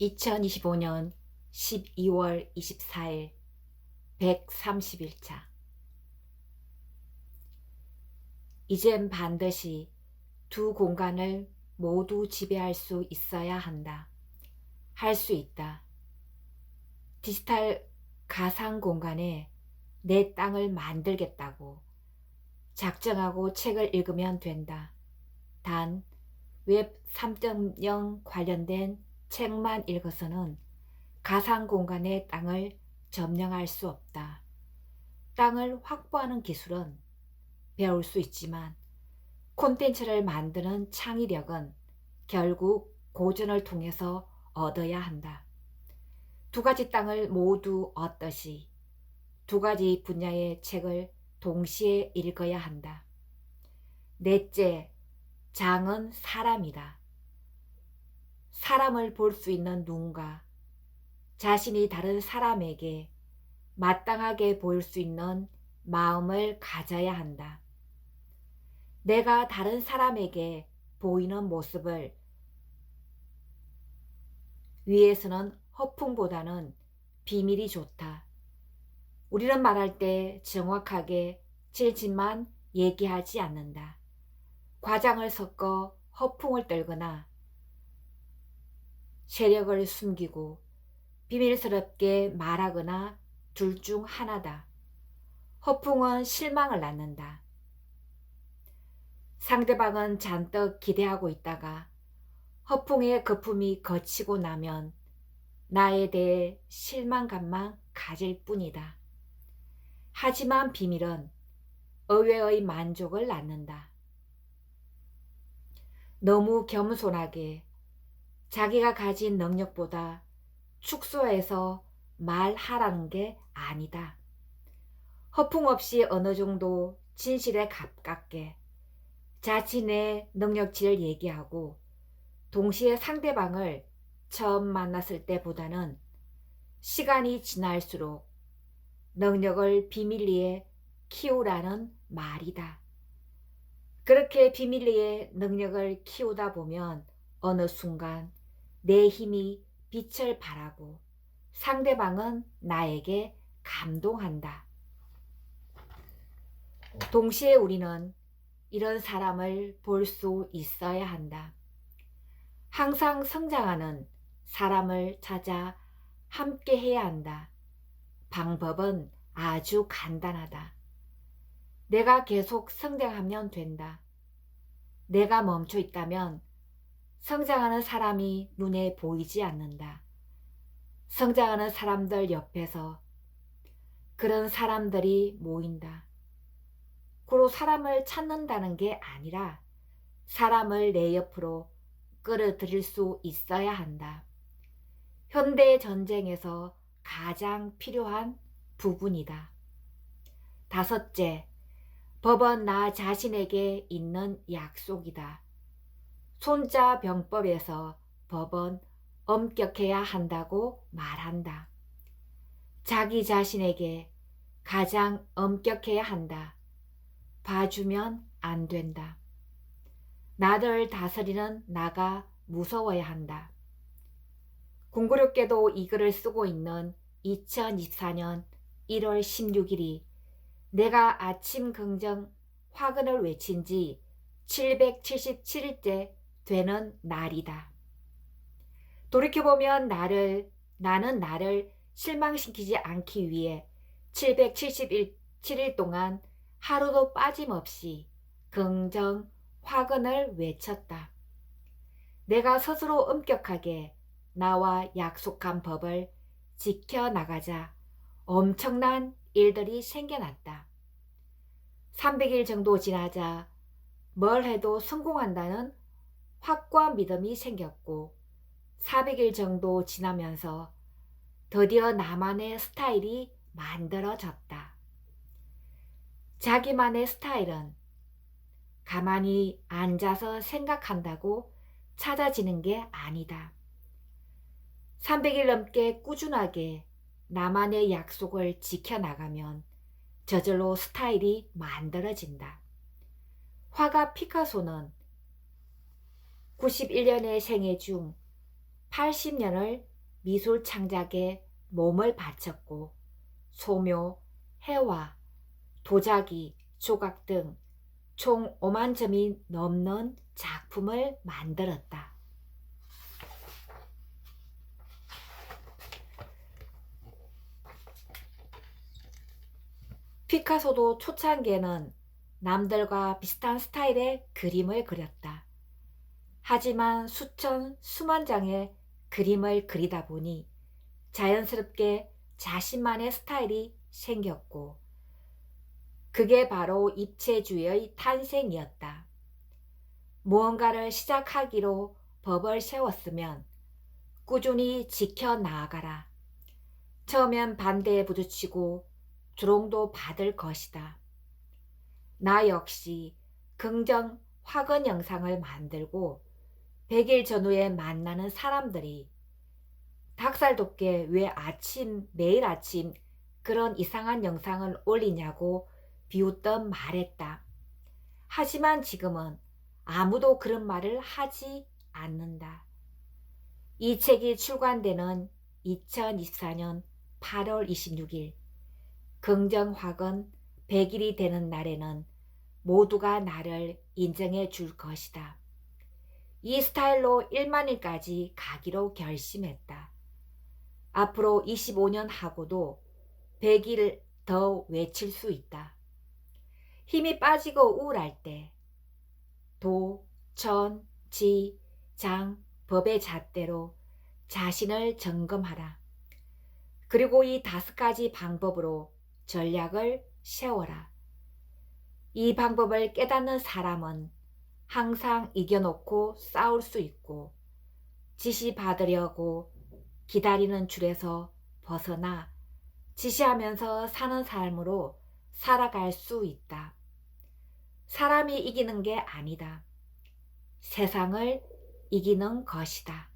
2025년 12월 24일 130일차 이젠 반드시 두 공간을 모두 지배할 수 있어야 한다. 할 수 있다. 디지털 가상 공간에 내 땅을 만들겠다고 작정하고 책을 읽으면 된다. 단, 웹 3.0 관련된 책만 읽어서는 가상 공간의 땅을 점령할 수 없다. 땅을 확보하는 기술은 배울 수 있지만 콘텐츠를 만드는 창의력은 결국 고전을 통해서 얻어야 한다. 두 가지 땅을 모두 얻듯이 두 가지 분야의 책을 동시에 읽어야 한다. 넷째, 장은 사람이다. 사람을 볼 수 있는 눈과 자신이 다른 사람에게 마땅하게 보일 수 있는 마음을 가져야 한다. 내가 다른 사람에게 보이는 모습을 위에서는 허풍보다는 비밀이 좋다. 우리는 말할 때 정확하게 질진만 얘기하지 않는다. 과장을 섞어 허풍을 떨거나 세력을 숨기고 비밀스럽게 말하거나 둘 중 하나다. 허풍은 실망을 낳는다. 상대방은 잔뜩 기대하고 있다가 허풍의 거품이 거치고 나면 나에 대해 실망감만 가질 뿐이다. 하지만 비밀은 의외의 만족을 낳는다. 너무 겸손하게 자기가 가진 능력보다 축소해서 말하라는 게 아니다. 허풍 없이 어느 정도 진실에 가깝게 자신의 능력치를 얘기하고 동시에 상대방을 처음 만났을 때보다는 시간이 지날수록 능력을 비밀리에 키우라는 말이다. 그렇게 비밀리에 능력을 키우다 보면 어느 순간 내 힘이 빛을 발하고 상대방은 나에게 감동한다. 동시에 우리는 이런 사람을 볼 수 있어야 한다. 항상 성장하는 사람을 찾아 함께 해야 한다. 방법은 아주 간단하다. 내가 계속 성장하면 된다. 내가 멈춰 있다면 성장하는 사람이 눈에 보이지 않는다. 성장하는 사람들 옆에서 그런 사람들이 모인다. 고로 사람을 찾는다는 게 아니라 사람을 내 옆으로 끌어들일 수 있어야 한다. 현대 전쟁에서 가장 필요한 부분이다. 다섯째, 법은 나 자신에게 있는 약속이다. 손자 병법에서 법은 엄격해야 한다고 말한다. 자기 자신에게 가장 엄격해야 한다. 봐주면 안 된다. 나를 다스리는 나가 무서워야 한다. 공교롭게도 이 글을 쓰고 있는 2024년 1월 16일이 내가 아침 긍정 화근을 외친 지 777일째 되는 날이다. 돌이켜보면 나를, 나는 나를 실망시키지 않기 위해 777일 동안 하루도 빠짐없이 긍정, 화근을 외쳤다. 내가 스스로 엄격하게 나와 약속한 법을 지켜나가자 엄청난 일들이 생겨났다. 300일 정도 지나자 뭘 해도 성공한다는 확고한 믿음이 생겼고 400일 정도 지나면서 드디어 나만의 스타일이 만들어졌다. 자기만의 스타일은 가만히 앉아서 생각한다고 찾아지는 게 아니다. 300일 넘게 꾸준하게 나만의 약속을 지켜나가면 저절로 스타일이 만들어진다. 화가 피카소는 91년의 생애 중 80년을 미술 창작에 몸을 바쳤고 소묘, 해와, 도자기, 조각 등 총 5만 점이 넘는 작품을 만들었다. 피카소도 초창기에는 남들과 비슷한 스타일의 그림을 그렸다. 하지만 수천, 수만 장의 그림을 그리다 보니 자연스럽게 자신만의 스타일이 생겼고, 그게 바로 입체주의의 탄생이었다. 무언가를 시작하기로 법을 세웠으면 꾸준히 지켜나가라. 처음엔 반대에 부딪히고 조롱도 받을 것이다. 나 역시 긍정 확언 영상을 만들고 100일 전후에 만나는 사람들이 닭살 돋게 왜 아침, 매일 아침 그런 이상한 영상을 올리냐고 비웃던 말했다. 하지만 지금은 아무도 그런 말을 하지 않는다. 이 책이 출간되는 2024년 8월 26일 긍정확은 100일이 되는 날에는 모두가 나를 인정해 줄 것이다. 이 스타일로 1만일까지 가기로 결심했다. 앞으로 25년 하고도 100일 더 외칠 수 있다. 힘이 빠지고 우울할 때 도, 천, 지, 장, 법의 잣대로 자신을 점검하라. 그리고 이 다섯 가지 방법으로 전략을 세워라. 이 방법을 깨닫는 사람은 항상 이겨놓고 싸울 수 있고 지시 받으려고 기다리는 줄에서 벗어나 지시하면서 사는 삶으로 살아갈 수 있다. 사람이 이기는 게 아니다. 세상을 이기는 것이다.